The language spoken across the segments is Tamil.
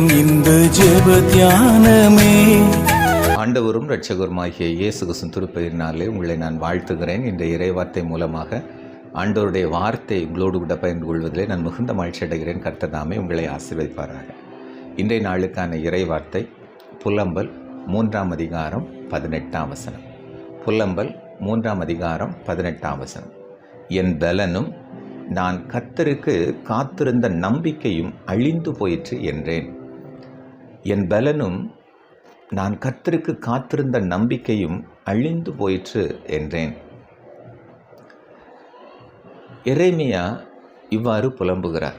நேரம் இந்த ஜெப தியானமே. ஆண்டவரும் இரட்சகருமாகிய இயேசு கிறிஸ்துவின் திருப்பெயரினாலே உங்களை நான் வாழ்த்துகிறேன். இந்த இறைவார்த்தை மூலமாக ஆண்டவருடைய வார்த்தை உங்களோடு கூட பகிர்ந்து கொள்வதிலே நான் மிகுந்த மகிழ்ச்சி அடைகிறேன். கர்த்ததாமே உங்களை ஆசீர்வதிப்பாராக. இன்றைய நாளுக்கான இறைவார்த்தை புலம்பல் மூன்றாம் அதிகாரம் பதினெட்டாம் வசனம். புலம்பல் மூன்றாம் அதிகாரம் பதினெட்டாம் வசனம். என் பலனும் நான் கத்தருக்கு காத்திருந்த நம்பிக்கையும் அழிந்து போயிற்று என்றேன். என் பலனும் நான் கர்த்தருக்கு காத்திருந்த நம்பிக்கையும் அழிந்து போயிற்று என்றேன். எரேமியா இவ்வாறு புலம்புகிறார்.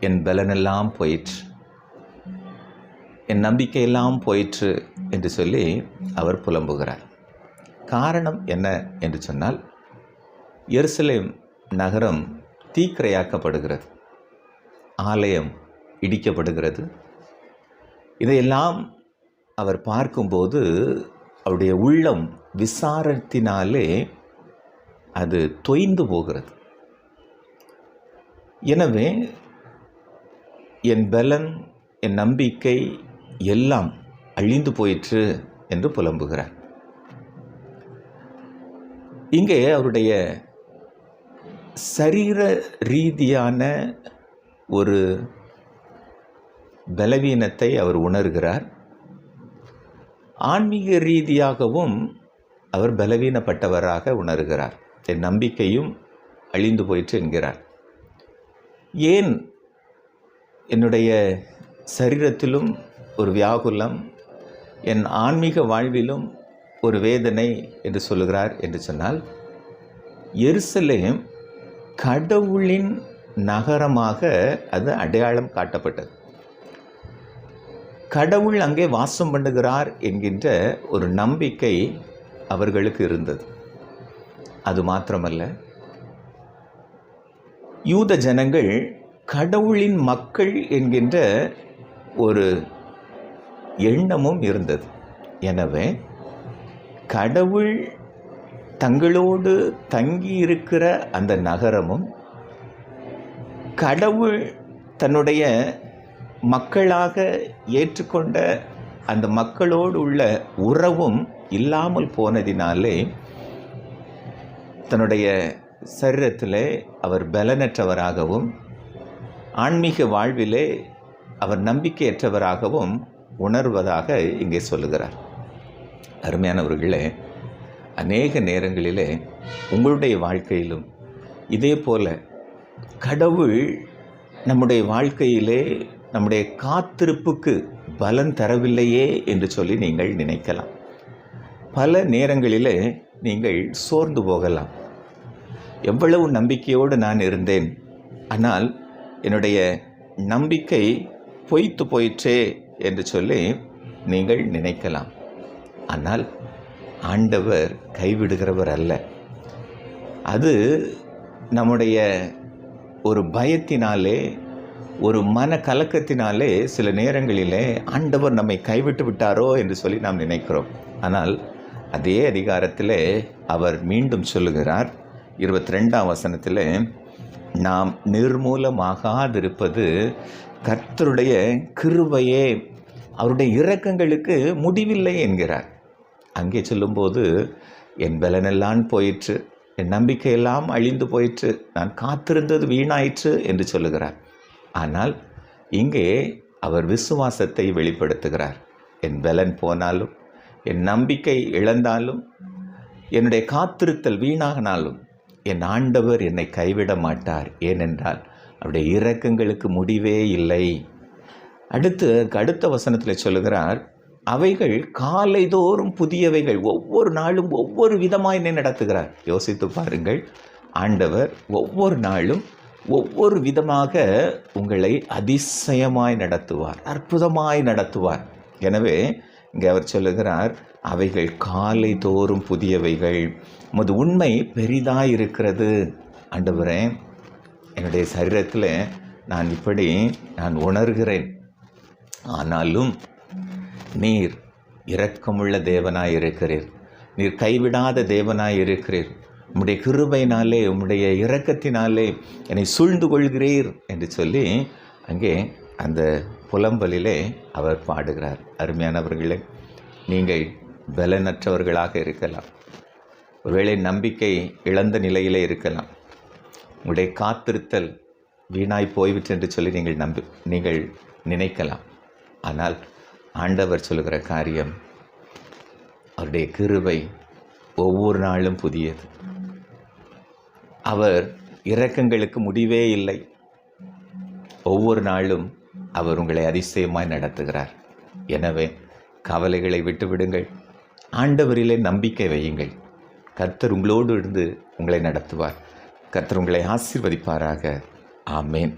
என் பலனெல்லாம் போயிற்று. என் நம்பிக்கையெல்லாம் போயிற்று என்று சொல்லி அவர் புலம்புகிறார். காரணம் என்ன என்று சொன்னால் எருசலேம் நகரம் தீக்கிரையாக்கப்படுகிறது. ஆலயம் இடிக்கப்படுகிறது. இதையெல்லாம் அவர் பார்க்கும்போது அவருடைய உள்ளம் விசாரத்தினாலே அது தொய்ந்து போகிறது. எனவே என் பலன் என் நம்பிக்கை எல்லாம் அழிந்து போயிற்று என்று புலம்புகிறார். இங்கே அவருடைய சரீர ரீதியான ஒரு பலவீனத்தை அவர் உணர்கிறார். ஆன்மீக ரீதியாகவும் அவர் பலவீனப்பட்டவராக உணர்கிறார். என் நம்பிக்கையும் அழிந்து போயிற்று என்கிறார். ஏன் என்னுடைய சரீரத்திலும் ஒரு வியாகுலம் என் ஆன்மீக வாழ்விலும் ஒரு வேதனை என்று சொல்லுகிறார் என்று சொன்னால் எருசலேம் கடவுளின் நகரமாக அது அடையாளம் காட்டப்பட்டது. கடவுள் அங்கே வாசம் பண்ணுகிறார் என்கின்ற ஒரு நம்பிக்கை அவர்களுக்கு இருந்தது. அது மாத்திரமல்ல. யூத ஜனங்கள் கடவுளின் மக்கள் என்கின்ற ஒரு எண்ணமும் இருந்தது. எனவே கடவுள் தங்களோடு தங்கி இருக்கிற அந்த நகரமும் கடவுள் தன்னுடைய மக்களாக ஏற்றுக்கொண்ட அந்த மக்களோடு உள்ள உறவும் இல்லாமல் போனதினாலே தன்னுடைய சரீரத்திலே அவர் பலனற்றவராகவும் ஆன்மீக வாழ்விலே அவர் நம்பிக்கையற்றவராகவும் உணர்வதாக இங்கே சொல்லுகிறார். அருமையானவர்களே அநேக நேரங்களிலே உங்களுடைய வாழ்க்கையிலும் இதே போல கடவுள் நம்முடைய வாழ்க்கையிலே நம்முடைய காத்திருப்புக்கு பலன் தரவில்லையே என்று சொல்லி நீங்கள் நினைக்கலாம். பல நேரங்களிலே நீங்கள் சோர்ந்து போகலாம். எவ்வளவு நம்பிக்கையோடு நான் இருந்தேன். ஆனால் என்னுடைய நம்பிக்கை பொய்த்து போயிற்றே என்று சொல்லி நீங்கள் நினைக்கலாம். ஆனால் ஆண்டவர் கைவிடுகிறவர் அல்ல. அது நம்முடைய ஒரு பயத்தினாலே ஒரு மன கலக்கத்தினாலே சில நேரங்களிலே ஆண்டவர் நம்மை கைவிட்டு விட்டாரோ என்று சொல்லி நாம் நினைக்கிறோம். ஆனால் அதே அதிகாரத்தில் அவர் மீண்டும் சொல்லுகிறார். இருபத்தி ரெண்டாம் வசனத்தில் நாம் நிர்மூலமாகாதிருப்பது கர்த்தருடைய கிருபையே அவருடைய இரக்கங்களுக்கு முடிவில்லை என்கிறார். அங்கே சொல்லும்போது என் பலனெல்லாம் போயிற்று என் நம்பிக்கையெல்லாம் அழிந்து போயிற்று நான் காத்திருந்தது வீணாயிற்று என்று சொல்லுகிறார். ஆனால் இங்கே அவர் விசுவாசத்தை வெளிப்படுத்துகிறார். என் பலன் போனாலும் என் நம்பிக்கை இழந்தாலும் என்னுடைய காத்திருத்தல் வீணாகினாலும் என் ஆண்டவர் என்னை கைவிட மாட்டார். ஏனென்றால் அவருடைய இரக்கங்களுக்கு முடிவே இல்லை. அடுத்து அதுக்கு அடுத்த வசனத்தில் சொல்லுகிறார் அவைகள் காலைதோறும் புதியவைகள் ஒவ்வொரு நாளும் ஒவ்வொரு விதமாக என்னை நடத்துகிறார். யோசித்து பாருங்கள் ஆண்டவர் ஒவ்வொரு நாளும் ஒவ்வொரு விதமாக உங்களை அதிசயமாய் நடத்துவார் அற்புதமாய் நடத்துவார். எனவே இங்கே அவர் சொல்லுகிறார் அவைகள் காலை தோறும் புதியவைகள். உமது உண்மை பெரிதாய் இருக்கிறது. ஆண்டவரே என்னுடைய சரீரத்தில் நான் இப்படி நான் உணர்கிறேன். ஆனாலும் நீர் இரக்கமுள்ள தேவனாய் இருக்கிறீர். நீர் கைவிடாத தேவனாய் இருக்கிறீர். உம்முடைய கிருபையினாலே உம்முடைய இரக்கத்தினாலே என்னை சூழ்ந்து கொள்கிறீர் என்று சொல்லி அங்கே அந்த புலம்பலிலே அவர் பாடுகிறார். அருமையானவர்களே நீங்கள் பலனற்றவர்களாக இருக்கலாம். ஒருவேளை நம்பிக்கை இழந்த நிலையிலே இருக்கலாம். உங்களுடைய காத்திருத்தல் வீணாய் போய்விட்டு என்று சொல்லி நீங்கள் நம்பி நீங்கள் நினைக்கலாம். ஆனால் ஆண்டவர் சொல்கிற காரியம் அவருடைய கிருபை ஒவ்வொரு நாளும் புதியது. அவர் இரக்கங்களுக்கு முடிவே இல்லை. ஒவ்வொரு நாளும் அவர் உங்களை அதிசயமாய் நடத்துகிறார். எனவே கவலைகளை விட்டுவிடுங்கள். ஆண்டவரிலே நம்பிக்கை வையுங்கள். கர்த்தர் உங்களோடு இருந்து உங்களை நடத்துவார். கர்த்தர் உங்களை ஆசீர்வதிப்பாராக. ஆமேன்.